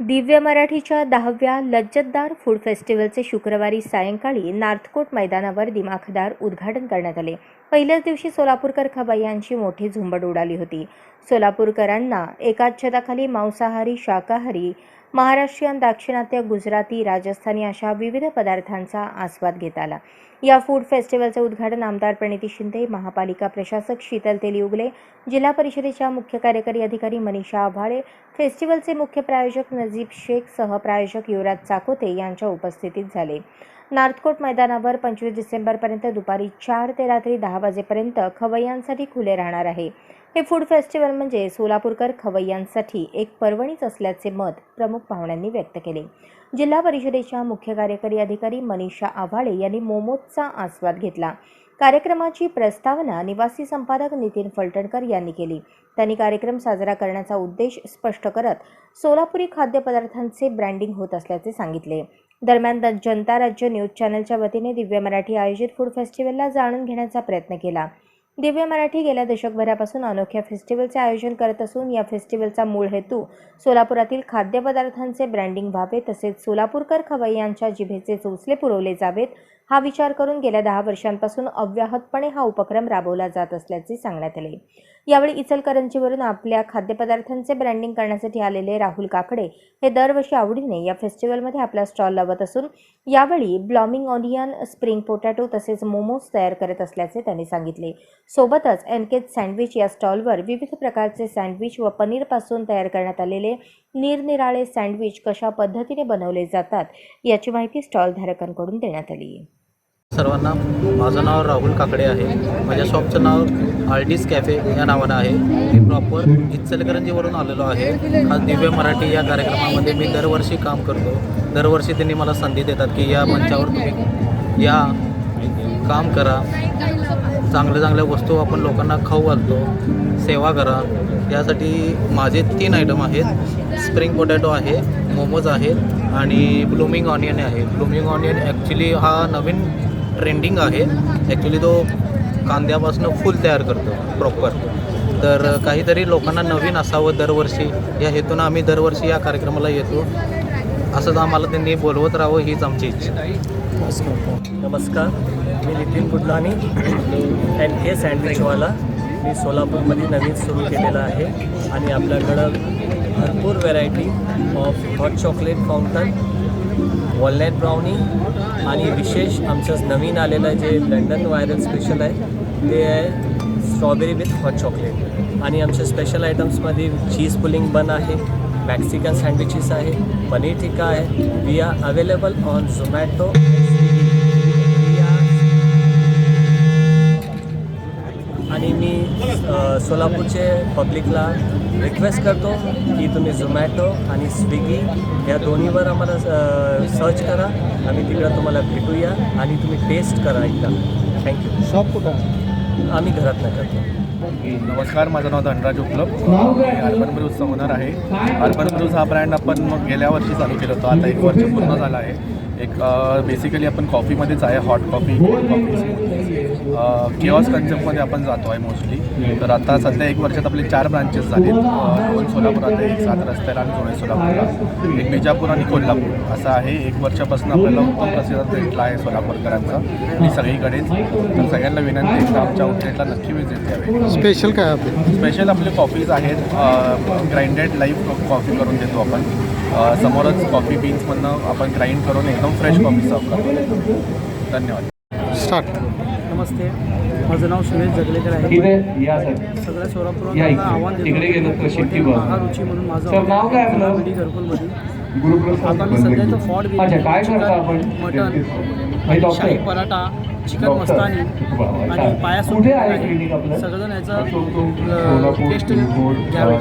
दिव्य मराठीच्या दहाव्या लज्जतदार फूड फेस्टिवलचे शुक्रवारी सायंकाळी नार्थकोट मैदानावर दिमाखदार उद्घाटन करण्यात आले. पहिल्याच दिवशी सोलापूरकर यांची मोठी झुंबड उडाली होती. सोलापूरकरांना एकाच्छताखाली मांसाहारी शाकाहारी महाराष्ट्रीयन दाक्षिणात्य गुजराती राजस्थानी अशा विविध पदार्थांचा आस्वाद घेता आला. या फूड फेस्टिवलचं उद्घाटन आमदार प्रणिती शिंदे महापालिका प्रशासक शीतल तेली उगले जिल्हा परिषदेच्या मुख्य कार्यकारी अधिकारी मनीषा आव्हाळे फेस्टिवलचे मुख्य प्रायोजक नजीब शेख सहप्रायोजक युवराज चाकोते यांच्या उपस्थितीत झाले. नार्थकोट मैदानावर पंचवीस डिसेंबरपर्यंत दुपारी चार ते रात्री दहा वाजेपर्यंत खवय्यांसाठी खुले राहणार आहे. हे फूड फेस्टिवल म्हणजे सोलापूरकर खवय्यांसाठी एक पर्वणीच असल्याचे मत प्रमुख पाहुण्यांनी व्यक्त केले. जिल्हा परिषदेच्या मुख्य कार्यकारी अधिकारी मनीषा आव्हाळे यांनी मोमोजचा आस्वाद घेतला. कार्यक्रमाची प्रस्तावना निवासी संपादक नितीन फलटणकर यांनी केली. त्यांनी कार्यक्रम साजरा करण्याचा उद्देश स्पष्ट करत सोलापुरी खाद्यपदार्थांचे ब्रँडिंग होत असल्याचे सांगितले. दरम्यान जनता राज्य न्यूज चॅनलच्या वतीने दिव्य मराठी आयोजित फूड फेस्टिवलला जाणून घेण्याचा प्रयत्न केला. दिव्य मराठी गेल्या दशकभरापासून अनोख्या फेस्टिवलचे आयोजन करत असून या फेस्टिवलचा मूळ हेतू सोलापुरातील खाद्यपदार्थांचे ब्रँडिंग व्हावे तसेच सोलापूरकर खवय्यांच्या जिभेचे चोचले पुरवले जावेत हा विचार करून गेल्या दहा वर्षांपासून अव्याहतपणे हा उपक्रम राबवला जात असल्याचे सांगण्यात आले. यावेळी इचलकरंजीवरून आपल्या खाद्यपदार्थांचे ब्रँडिंग करण्यासाठी आलेले राहुल काकडे हे दरवर्षी आवडीने या फेस्टिवलमध्ये आपला स्टॉल लावत असून यावेळी ब्लॉमिंग ऑनियन स्प्रिंग पोटॅटो तसेच मोमोज तयार करत असल्याचे त्यांनी सांगितले. सोबतच एनकेज सँडविच या स्टॉलवर विविध प्रकारचे सँडविच व पनीरपासून तयार करण्यात आलेले निरनिराळे सँडविच कशा पद्धतीने बनवले जातात याची माहिती स्टॉलधारकांकडून देण्यात आली. सर्वांना माझं नाव राहुल काकडे आहे. माझ्या शॉपचं नाव आर्टिस्ट कॅफे या नावानं आहे. मी प्रॉपर इचलकरंजीवरून आलेलो आहे. हा दिव्य मराठी या कार्यक्रमामध्ये मी दरवर्षी काम करतो. दरवर्षी त्यांनी मला संधी देतात की या मंचावर तुम्ही या. काम करा. चांगल्या चांगल्या वस्तू आपण लोकांना खाऊ घालतो. सेवा करा. यासाठी माझे तीन आयटम आहेत. स्प्रिंग पोटॅटो आहे मोमोज आहेत आणि ब्लूमिंग ऑनियन आहे. ब्लूमिंग ऑनियन ॲक्च्युली हा नवीन ट्रेंडिंग आहे. ॲक्च्युली तो कांद्यापासून फुल तयार करतो प्रॉपर तर काहीतरी लोकांना नवीन असावं दरवर्षी. या हेतून आम्ही दरवर्षी या कार्यक्रमाला येतो. असंच आम्हाला त्यांनी बोलवत राहावं हीच आमची इच्छा. नमस्कार. मी नितीन गुडलानी. एन हे सँडविचवाला मी सोलापूरमध्ये नवीन सुरू केलेलं आहे. आणि आपल्याकडं भरपूर variety of hot chocolate fountain walnut brownie आणि विशेष आमचं नवीन आलेलं जे लंडन व्हायरल स्पेशल आहे ते आहे स्ट्रॉबेरी विथ हॉट चॉकलेट आणि आमच्या स्पेशल आयटम्समध्ये चीज पुलिंग बन आहे मॅक्सिकन सँडविचेस आहे पनीर टिक्का आहे. We are available on Zomato आणि मी सोलापूरचे पब्लिकला रिक्वेस्ट करतो की तुम्ही झोमॅटो आणि स्विगी या दोन्हीवर आम्हाला सर्च करा. आम्ही तिकडं तुम्हाला भेटूया आणि तुम्ही टेस्ट करा एकदा. थँक्यू शॉप कुठं आम्ही घरात नाही करतो नमस्कार. माझं नाव धनराज उपलब्ध मी अर्बन ब्रूजचा ओनर आहे. अर्बन ब्रूज हा ब्रँड आपण मग गेल्या वर्षी चालू केलं होतं. आता एक वर्ष पूर्ण झालं आहे. एक बेसिकली आपण कॉफीमध्येच आहे हॉट कॉफी कॉफी केऑस कन्सेप्टमध्ये आपण जातो आहे मोस्टली तर आता सध्या एक वर्षात आपले चार ब्रांचेस झालेत. अ, दोन सोलापुरात एक सात रस्त्याला आणि आहे सोलापूरला. एक बिजापूर आणि कोल्हापूर. असं आहे. एक वर्षापासून आपल्याला उत्तम प्रतिसाद भेटला आहे सोलापूरकरांचा. आणि सगळीकडेच. तर सगळ्यांना विनंती आहे की आमच्या आउटलेटला नक्की विजिट द्यावे स्पेशल काय आपले? स्पेशल आपले कॉफीज आहेत ग्राइंडेड लाईव्ह कॉफी करून देतो आपण. समोरच कॉफी बीन्समधनं आपण ग्राइंड करून एकदम फ्रेश कॉफी सर्व करतो. धन्यवाद. स्टार्ट नमस्ते. माझं नाव सुरेश जगलेकर आहे. इथे या सर सगळ्या इथे. आव्हान देतो. महारुची म्हणून माझं घरकुलमध्ये गुरुप्रसाद आता मी सध्या इथं फॉड अच्छा काय करता आपण? मटन हे डॉक्टर शाही पराठा चिकन. मस्तानी आणि. पाया आपलं? सगळेजण याचा सोलापूर, टेस्ट घ्यावे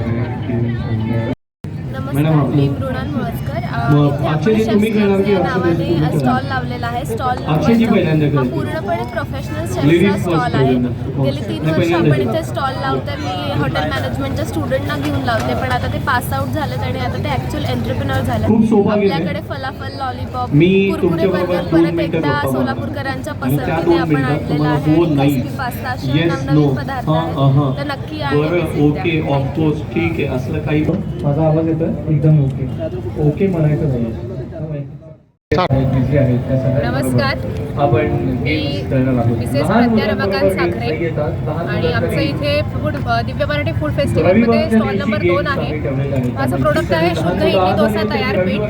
मॅडम, आपलं- मी मृणाल मुळसकर अ, मग इथे आपण अक्षयजी तुम्ही घेणार की शेफच्या अक्षय नावाने? स्टॉल लावलेला आहे स्टॉल अक्षयजी पहिल्यांदा हा. पूर्णपणे प्रोफेशनल Ladies first स्टॉल आहे पहिल्यांदा. हो. गेली तीन नाही, वर्ष पहिल्यांदा आपण. इथे स्टॉल लावतो मी हॉटेल मॅनेजमेंटच्या स्टुडंटना घेऊन लावते पण आता ते पास आउट झालेत आणि आता ते ॲक्च्युअल एंटरप्रिनर झाले खूप सौभाग्य आहे. आपल्याकडे फलाफल लॉलीपॉप मी कुरकुरे तुमच्याबरोबर बर्गर दोन परत मिनिटं एकदा गप्पा मारतो. सोलापूरकरांच्या आणि त्या पसंतीने दोन आपण मिनिटात आणलेला तुम्हाला आहे हो नाही असे नवनवीन पदार्थ हां आहेत हां तर नक्की आणि बरं visit द्या. Okay Thank you. ऑफकोर्स ठीक आहे असलं काही माझा आवाज येतोय एकदम ओके ओके म्हणायचं नाही बिझी आहेत त्या सगळ्या नमस्कार. आपण आहोत. मिसेस लहान प्रज्ञा मुलांबरोबर रमाकांत games साखरे. आणि आमचं इथे फूड दिव्य मराठी फूड फेस्टिवलमध्ये स्टॉल नंबर दोन आहे. माझं प्रोडक्ट आहे शुद्ध इडली डोसा तयार पीठ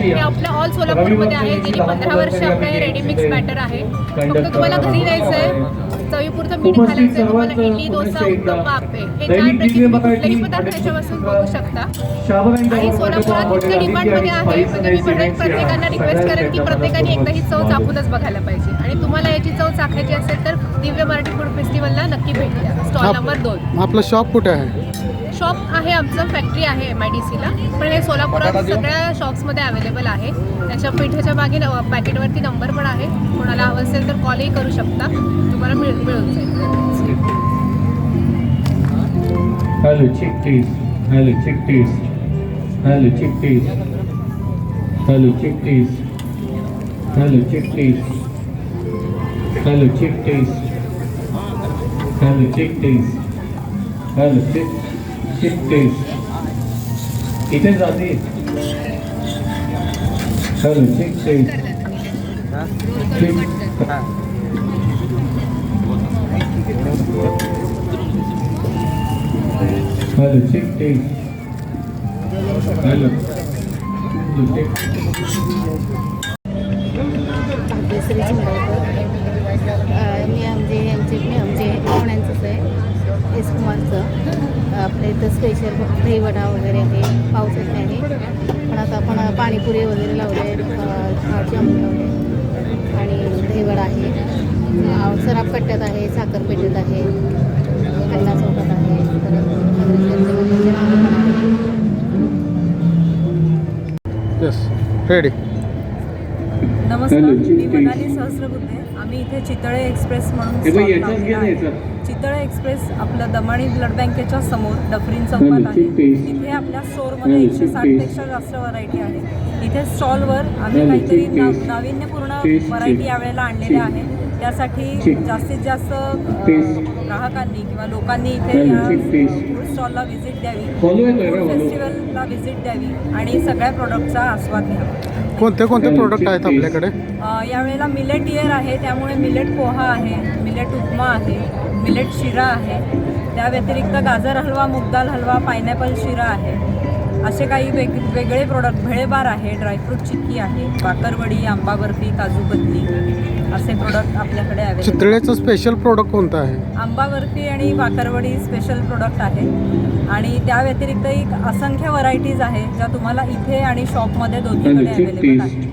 हे या. आपल्या ऑल सोलापूरमध्ये आहे गेली पंधरा वर्ष आपलं हे आम्ही रेडी मिक्स games बॅटर आहे फक्त तुम्हाला घरी. द्यायचं आहे चवीपुरतं मीठ घालायचं तुम्हाला इडली डोसा उत्तप्पा आप्पे हे तुम्ही मराठी कुठलेही पदार्थ याच्यापासून बघू शकता. आणि मध्ये सोलापुरात इतकं डिमांडमध्ये आहे म्हणजे मी म्हणेन प्रत्येकांना या रिक्वेस्ट करेन की प्रत्येकाने एकदा ही चव चाखूनच बघायला पाहिजे. आणि तुम्हाला याची चव चाखायची असेल तर दिव्य मराठी फूड फेस्टिवलला नक्की भेट द्या. स्टॉल नंबर दोन. आपलं शॉप कुठे आहे? शॉप आहे आमचं फॅक्टरी आहे एम आय डी सीला पण हे सोलापुरात सगळ्या शॉप्समध्ये अवेलेबल आहे. त्याच्या पिठाच्या मागे पॅकेटवरती नंबर पण आहे. कोणाला हवं असेल तर कॉलही करू शकता. तुम्हाला मिळ मिळून जाईल. हॅलो चिकटीस हॅलो चिकटीस हॅलो चिकटीस हॅलो चिकटीस हॅलो चिकटीस हॅलो चिकटीस हॅलो चिकटीस हॅलो चिक 103. Entende ali? Sabe, 103. 103. Hello. Hello. इथं स्पेशल दही वडा वगैरे आहे पावसात आहे. पण आता आपण पाणीपुरी वगैरे लावले आंबे लावले आणि दहीवडा आहे. सराफ कट्ट्यात आहे साखर पेट्यात आहे कन्ना चौकात आहे. रेडी नमस्कार मी. मनाली सहस्रबुद्धे आम्ही इथे चितळे एक्सप्रेस म्हणून चितळे एक्सप्रेस आपलं दमाणी ब्लड बँकेच्या समोर डफरीन चौकात आहे. तिथे आपल्या स्टोअरमध्ये एकशे साठ chickpeas. पेक्षा जास्त व्हरायटी आहे इथे स्टॉलवर आम्ही काहीतरी. नाविन्यपूर्ण व्हरायटी. यावेळेला आणलेल्या. आहे त्यासाठी. जास्तीत जास्त. ग्राहकांनी किंवा लोकांनी इथे या. फूड स्टॉलला व्हिजिट द्यावी? फूड. फेस्टिवलला व्हिजिट द्यावी आणि सगळ्या प्रोडक्टचा आस्वाद घ्यावा कोणते कोणते प्रोडक्ट आहेत. आपल्याकडे यावेळेला मिलेट इयर आहे त्यामुळे मिलेट पोहा आहे मिलेट उपमा आहे मिलेट शिरा आहे. त्या व्यतिरिक्त गाजर हलवा मुगदाल हलवा पायनॅपल शिरा आहे. असे काही वेग वेगळे प्रोडक्ट भेळेबार आहे ड्रायफ्रूट चिक्की आहे बाकरवडी आंबा बर्फी काजू कतली असे प्रोडक्ट आपल्याकडे चितळेचं स्पेशल प्रोडक्ट कोणतं आहे? आंबा बर्फी आणि बाकरवडी स्पेशल प्रोडक्ट आहे. आणि त्या व्यतिरिक्त एक असंख्य व्हरायटीज आहे ज्या तुम्हाला इथे आणि शॉपमध्ये दोन्हीकडे अवेलेबल. आहे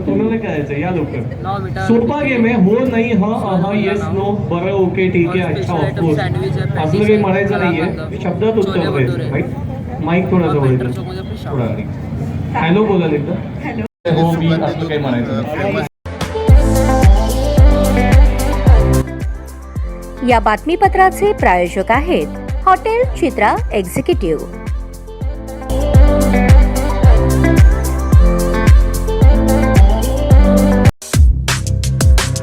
काय करायचं या बेटा सोपा गेम आहे. हो नाही हा हा येस नो बरं ओके ठीक आहे. अच्छा ऑफकोर्स असलं काही म्हणायचं नाहीये. शब्दात उत्तर राईट माईक थोडा जवळ येतं. थोडा हॅलो बोलाल एकदा हो मी असलं काही म्हणायचं. या बातमीपत्राचे प्रायोजक आहेत हॉटेल चित्रा एक्झिक्युटिव्ह.